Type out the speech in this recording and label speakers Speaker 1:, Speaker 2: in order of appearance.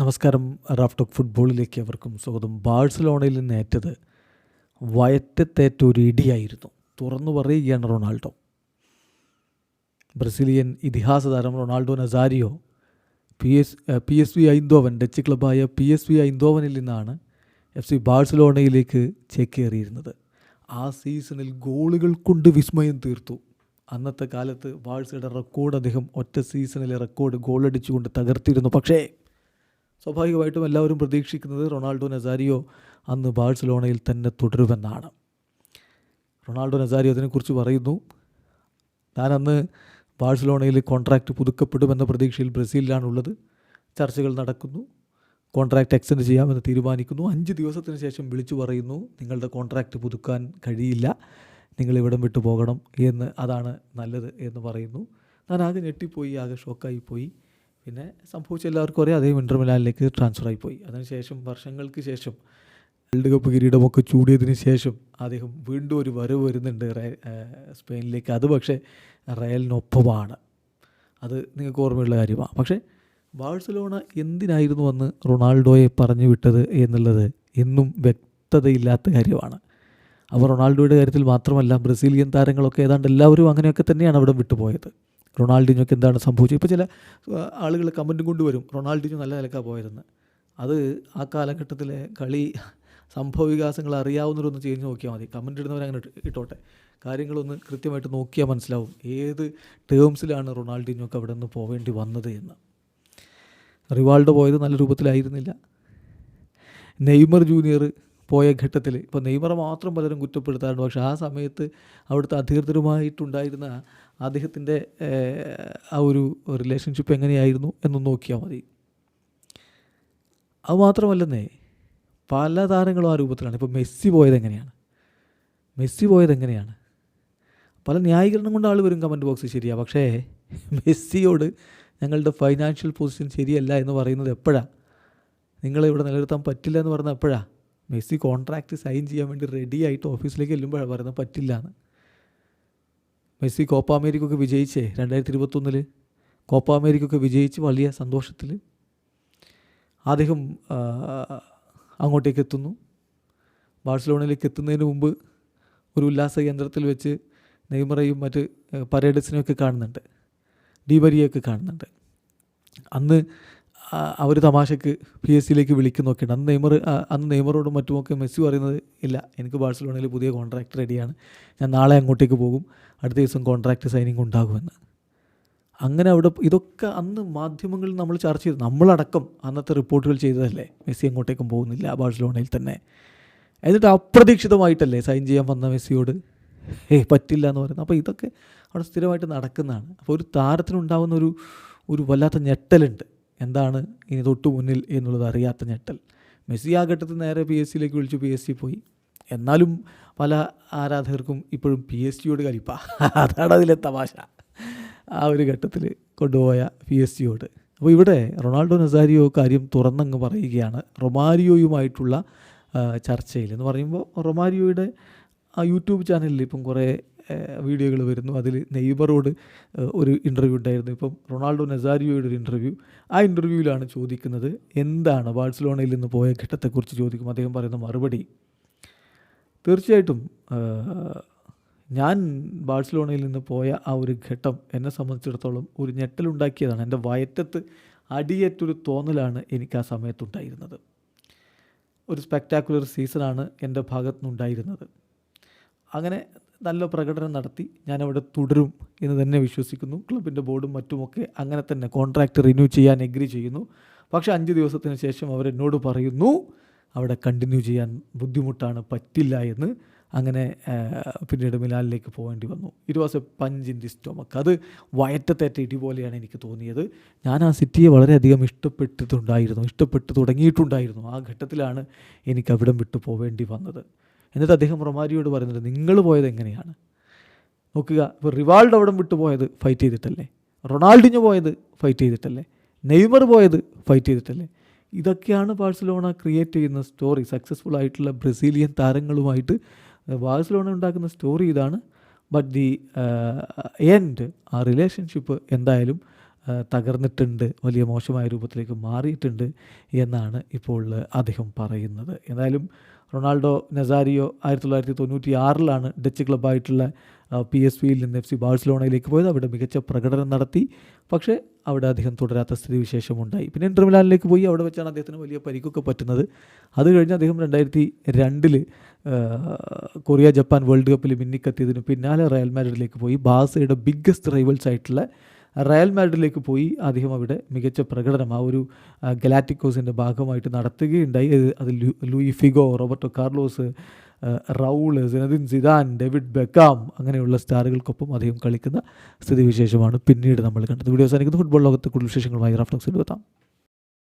Speaker 1: നമസ്കാരം. റാഫ് റാഫ്റ്റോക്ക് ഫുട്ബോളിലേക്ക് അവർക്കും സ്വാഗതം. ബാഴ്സലോണയിൽ നിന്ന് ഏറ്റത് വയറ്റത്തേറ്റ ഒരു ഇടിയായിരുന്നു. തുറന്നു പറയുകയാണ് റൊണാൾഡോ. ബ്രസീലിയൻ ഇതിഹാസ താരം Ronaldo Nazario P S P S V Eindhoven Dutch ക്ലബായ പി എസ് വി ഐന്തോവനിൽ നിന്നാണ് എഫ് സി ബാഴ്സലോണയിലേക്ക് ചേക്കേറിയിരുന്നത്. ആ സീസണിൽ ഗോളുകൾ കൊണ്ട് വിസ്മയം തീർത്തു. അന്നത്തെ കാലത്ത് ബാഴ്സയുടെ റെക്കോർഡ് അദ്ദേഹം ഒറ്റ സീസണിലെ റെക്കോർഡ് ഗോളടിച്ചുകൊണ്ട് തകർത്തിരുന്നു. പക്ഷേ സ്വാഭാവികമായിട്ടും എല്ലാവരും പ്രതീക്ഷിക്കുന്നത് റൊണാൾഡോ നസാരിയോ അന്ന് ബാഴ്സലോണയിൽ തന്നെ തുടരുമെന്നാണ്. റൊണാൾഡോ നസാരിയോ അതിനെക്കുറിച്ച് പറയുന്നു. ഞാൻ ബാഴ്സലോണയിൽ കോൺട്രാക്റ്റ് പുതുക്കപ്പെടുമെന്ന പ്രതീക്ഷയിൽ ബ്രസീലിലാണുള്ളത്. ചർച്ചകൾ നടക്കുന്നു. കോൺട്രാക്റ്റ് എക്സ്റ്റെൻഡ് ചെയ്യാമെന്ന് തീരുമാനിക്കുന്നു. അഞ്ച് ദിവസത്തിന് ശേഷം വിളിച്ചു പറയുന്നു നിങ്ങളുടെ കോൺട്രാക്റ്റ് പുതുക്കാൻ കഴിയില്ല. നിങ്ങൾ ഇവിടം വിട്ടു പോകണം എന്ന്. അതാണ് നല്ലത് എന്ന് പറയുന്നു. ഞാൻ ആകെ ഞെട്ടിപ്പോയി ആകെ ഷോക്കായി പോയി. പിന്നെ സംഭവിച്ച എല്ലാവർക്കും അറിയാം അതേ ഇന്റർ മിലാനിലേക്ക് ട്രാൻസ്ഫർ ആയിപ്പോയി. അതിനുശേഷം വർഷങ്ങൾക്ക് ശേഷം വേൾഡ് കപ്പ് കിരീടമൊക്കെ ചൂടിയതിന് ശേഷം അദ്ദേഹം വീണ്ടും ഒരു വരവ് വരുന്നുണ്ട് സ്പെയിനിലേക്ക്. അത് പക്ഷേ റയലിനൊപ്പമാണ്. അത് നിങ്ങൾക്ക് ഓർമ്മയുള്ള കാര്യമാണ്. പക്ഷേ ബാഴ്സലോണ എന്തിനായിരുന്നു അന്ന് റൊണാൾഡോയെ പറഞ്ഞു വിട്ടത് എന്നുള്ളത് എന്നും വ്യക്തതയില്ലാത്ത കാര്യമാണ്. അപ്പോൾ റൊണാൾഡോയുടെ കാര്യത്തിൽ മാത്രമല്ല ബ്രസീലിയൻ താരങ്ങളൊക്കെ ഏതാണ്ട് എല്ലാവരും അങ്ങനെയൊക്കെ തന്നെയാണ് അവിടെ വിട്ടുപോയത്. റൊണാൾഡിനൊക്കെ എന്താണ് സംഭവിച്ചത്? ഇപ്പോൾ ചില ആളുകൾ കമന്റും കൊണ്ടുവരും റൊണാൾഡിനോ നല്ല നിലക്കാണ് പോയതെന്ന്. അത് ആ കാലഘട്ടത്തിലെ കളി സംഭവ വികാസങ്ങൾ അറിയാവുന്നവരൊന്ന് ചെയ്ത് നോക്കിയാൽ മതി. കമന്റ് ഇടുന്നവർ അങ്ങനെ ഇട്ടോട്ടെ. കാര്യങ്ങളൊന്ന് കൃത്യമായിട്ട് നോക്കിയാൽ മനസ്സിലാവും ഏത് ടേംസിലാണ് റൊണാൾഡിനൊക്കെ അവിടെ നിന്ന് പോവേണ്ടി വന്നത് എന്ന്. റിവാൾഡോ പോയത് നല്ല രൂപത്തിലായിരുന്നില്ല. നെയ്മർ ജൂനിയർ പോയ ഘട്ടത്തിൽ ഇപ്പോൾ നെയ്മറെ മാത്രം പലരും കുറ്റപ്പെടുത്താറുണ്ട്. പക്ഷേ ആ സമയത്ത് അവിടുത്തെ അധികൃതരുമായിട്ടുണ്ടായിരുന്ന അദ്ദേഹത്തിന്റെ ആ ഒരു റിലേഷൻഷിപ്പ് എങ്ങനെയായിരുന്നു എന്ന് നോക്കിയാൽ മതി. അത് മാത്രമല്ലെന്നേ പല താരങ്ങളും ആ രൂപത്തിലാണ്. ഇപ്പോൾ മെസ്സി പോയത് എങ്ങനെയാണ്? മെസ്സി പോയത് എങ്ങനെയാണ്? പല ന്യായീകരണം കൊണ്ട് ആൾ വരും കമന്റ് ബോക്സ് ശരിയാണ് പക്ഷേ മെസ്സിയോട് ഞങ്ങളുടെ ഫൈനാൻഷ്യൽ പൊസിഷൻ ശരിയല്ല എന്ന് പറയുന്നത് എപ്പോഴാണ് നിങ്ങളെ ഇവിടെ നിലനിർത്താൻ പറ്റില്ല എന്ന് പറഞ്ഞാൽ എപ്പോഴാണ് മെസ്സി കോൺട്രാക്റ്റ് സൈൻ ചെയ്യാൻ വേണ്ടി റെഡി ആയിട്ട് ഓഫീസിലേക്ക് ചെല്ലുമ്പോഴാണ് പറയുന്നത് പറ്റില്ല എന്ന് മെസ്സി കോപ്പ അമേരിക്കൊക്കെ വിജയിച്ചേ രണ്ടായിരത്തി ഇരുപത്തൊന്നിൽ കോപ്പ അമേരിക്കൊക്കെ വിജയിച്ച് വലിയ സന്തോഷത്തിൽ അദ്ദേഹം അങ്ങോട്ടേക്ക് എത്തുന്നു. ബാഴ്സലോണയിലേക്ക് എത്തുന്നതിന് മുമ്പ് ഒരു ഉല്ലാസ കേന്ദ്രത്തിൽ വെച്ച് നെയ്മറയും മറ്റ് പരേഡസിനെയൊക്കെ കാണുന്നുണ്ട്. ഡിബരിയൊക്കെ കാണുന്നുണ്ട്. അന്ന് അവർ തമാശക്ക് പി എസ് സിയിലേക്ക് വിളിക്കുന്നൊക്കെയുണ്ട് അന്ന് നെയ്മർ അന്ന് നെയ്മറോടും മറ്റുമൊക്കെ മെസ്സി പറയുന്നത് ഇല്ല. എനിക്ക് ബാഴ്സലോണയിൽ പുതിയ കോൺട്രാക്ട് റെഡിയാണ് ഞാൻ നാളെ അങ്ങോട്ടേക്ക് പോകും. അടുത്ത ദിവസം കോൺട്രാക്ട് സൈനിങ് ഉണ്ടാകുമെന്ന്. അങ്ങനെ അവിടെ ഇതൊക്കെ അന്ന് മാധ്യമങ്ങളിൽ നമ്മൾ ചർച്ച ചെയ്തു. നമ്മളടക്കം അന്നത്തെ റിപ്പോർട്ടുകൾ ചെയ്തതല്ലേ? മെസ്സി അങ്ങോട്ടേക്കും പോകുന്നില്ല ബാഴ്സലോണയിൽ തന്നെ. എന്നിട്ട് അപ്രതീക്ഷിതമായിട്ടല്ലേ സൈൻ ചെയ്യാൻ വന്ന മെസ്സിയോട്? ഏയ് പറ്റില്ല എന്ന് പറയുന്നത്. അപ്പോൾ ഇതൊക്കെ അവിടെ സ്ഥിരമായിട്ട് നടക്കുന്നതാണ്. അപ്പോൾ ഒരു താരത്തിനുണ്ടാകുന്ന ഒരു ഒരു വല്ലാത്ത ഞെട്ടലുണ്ട്. എന്താണ് ഇനി തൊട്ടു മുന്നിൽ എന്നുള്ളത് അറിയാത്ത ഞെട്ടൽ. മെസ്സി ആ ഘട്ടത്തിൽ നേരെ പി എസ് സിയിലേക്ക് വിളിച്ചു. പി എസ് സി പോയി. എന്നാലും പല ആരാധകർക്കും ഇപ്പോഴും പി എസ് ജിയോട് കലിപ്പ. അതാണ് അതിലെ തമാശ. ആ ഒരു ഘട്ടത്തിൽ കൊണ്ടുപോയ പി എസ് ജിയോട് അപ്പോൾ ഇവിടെ റൊണാൾഡോ നസാരിയോ കാര്യം തുറന്നങ്ങ് പറയുകയാണ്. റൊമാരിയോയുമായിട്ടുള്ള ചർച്ചയിൽ എന്ന് പറയുമ്പോൾ റൊമാരിയോയുടെ ആ യൂട്യൂബ് ചാനലിൽ ഇപ്പം കുറേ വീഡിയോകൾ വരുന്നു. അതിൽ നെയ്ബറോട് ഒരു ഇന്റർവ്യൂ ഉണ്ടായിരുന്നു. ഇപ്പം റൊണാൾഡോ നസാരിയോയുടെ ഒരു ഇന്റർവ്യൂ ആ ഇന്റർവ്യൂവിലാണ് ചോദിക്കുന്നത് എന്താണ് ബാഴ്സലോണയിൽ നിന്ന് പോയ ഘട്ടത്തെക്കുറിച്ച് ചോദിക്കും. അദ്ദേഹം പറയുന്ന മറുപടി തീർച്ചയായിട്ടും ഞാൻ ബാഴ്സലോണയിൽ നിന്ന് പോയ ആ ഒരു ഘട്ടം എന്നെ സംബന്ധിച്ചിടത്തോളം ഒരു ഞെട്ടലുണ്ടാക്കിയതാണ്. എന്റെ വയറ്റത്ത് അടിയേറ്റൊരു തോന്നലാണ് എനിക്ക് ആ സമയത്തുണ്ടായിരുന്നത്. ഒരു സ്പെക്ടാക്കുലർ സീസണാണ് എന്റെ ഭാഗത്തുനിന്നുണ്ടായിരുന്നത്. അങ്ങനെ നല്ല പ്രകടനം നടത്തി ഞാനവിടെ തുടരും എന്ന് തന്നെ വിശ്വസിക്കുന്നു. ക്ലബിന്റെ ബോർഡും മറ്റുമൊക്കെ അങ്ങനെ തന്നെ കോൺട്രാക്റ്റ് റിന്യൂ ചെയ്യാൻ എഗ്രി ചെയ്യുന്നു. പക്ഷേ അഞ്ച് ദിവസത്തിന് ശേഷം അവരെന്നോട് പറയുന്നു അവിടെ കണ്ടിന്യൂ ചെയ്യാൻ ബുദ്ധിമുട്ടാണ് പറ്റില്ല എന്ന്. അങ്ങനെ പിന്നീട് മിലാനിലേക്ക് പോകേണ്ടി വന്നു. It was a punch in the stomach അത് വയറ്റത്തേറ്റ ഇടി പോലെയാണ് എനിക്ക് തോന്നിയത്. ഞാൻ ആ സിറ്റിയെ വളരെയധികം ഇഷ്ടപ്പെട്ടിട്ടുണ്ടായിരുന്നു ഇഷ്ടപ്പെട്ട് തുടങ്ങിയിട്ടുണ്ടായിരുന്നു. ആ ഘട്ടത്തിലാണ് എനിക്ക് അവിടം വിട്ടു പോവേണ്ടി വന്നത്. എന്നിട്ട് അദ്ദേഹം റൊമാരിയോട് പറയുന്നത് നിങ്ങൾ പോയത് എങ്ങനെയാണ്? നോക്കുക ഇപ്പോൾ റിവാൾഡ് അവിടെ വിട്ടു പോയത് ഫൈറ്റ് ചെയ്തിട്ടല്ലേ? റൊണാൾഡിഞ്ഞോ പോയത് ഫൈറ്റ് ചെയ്തിട്ടല്ലേ? നെയ്മർ പോയത് ഫൈറ്റ് ചെയ്തിട്ടല്ലേ? ഇതൊക്കെയാണ് ബാഴ്സലോണ ക്രിയേറ്റ് ചെയ്യുന്ന സ്റ്റോറി സക്സസ്ഫുൾ ആയിട്ടുള്ള ബ്രസീലിയൻ താരങ്ങളുമായിട്ട് ബാഴ്സലോണ ഉണ്ടാക്കുന്ന സ്റ്റോറി ഇതാണ്. ബട്ട് ദി എൻഡ് ആ റിലേഷൻഷിപ്പ് എന്തായാലും തകർന്നിട്ടുണ്ട് വലിയ മോശമായ രൂപത്തിലേക്ക് മാറിയിട്ടുണ്ട് എന്നാണ് ഇപ്പോൾ അദ്ദേഹം പറയുന്നത്. എന്തായാലും റൊണാൾഡോ നസാരിയോ ആയിരത്തി തൊള്ളായിരത്തി തൊണ്ണൂറ്റി ആറിലാണ് ഡച്ച് ക്ലബ്ബായിട്ടുള്ള പി എസ് വിയിൽ നിന്ന് എഫ് സി ബാഴ്സലോണയിലേക്ക് പോയത്. അവിടെ മികച്ച പ്രകടനം നടത്തി. പക്ഷേ അവിടെ അദ്ദേഹം തുടരാത്ത സ്ഥിതിവിശേഷമുണ്ടായി. പിന്നെ ഇന്റർമിലാനിലേക്ക് പോയി. അവിടെ വെച്ചാണ് അദ്ദേഹത്തിന് വലിയ പരിക്കൊക്കെ പറ്റുന്നത്. അത് കഴിഞ്ഞ് അദ്ദേഹം രണ്ടായിരത്തി രണ്ടിൽ കൊറിയ ജപ്പാൻ വേൾഡ് കപ്പിൽ മിന്നിക്കെത്തിയതിന് പിന്നാലെ റയൽ മാഡ്രിഡിലേക്ക് പോയി. ബാസയുടെ ബിഗ്ഗസ്റ്റ് റൈവൽസ് ആയിട്ടുള്ള റയൽ മാഡ്രിഡിലേക്ക് പോയി അദ്ദേഹം അവിടെ മികച്ച പ്രകടനം ആ ഒരു ഗലാറ്റിക്കോസിന്റെ ഭാഗമായിട്ട് നടത്തുകയുണ്ടായി. അത് Luis Figo Roberto Carlos Raul Zinedine Zidane David Beckham അങ്ങനെയുള്ള സ്റ്റാറുകൾക്കൊപ്പം അദ്ദേഹം കളിക്കുന്ന സ്ഥിതിവിശേഷമാണ് പിന്നീട് നമ്മൾ കണ്ടത്. വീഡിയോസ് അവസാനിക്കുന്ന. ഫുട്ബോൾ ലോകത്തെ കൂടുതൽ വിശേഷങ്ങളുമായി റാഫ്റ്റോക്സിൽ എത്താം.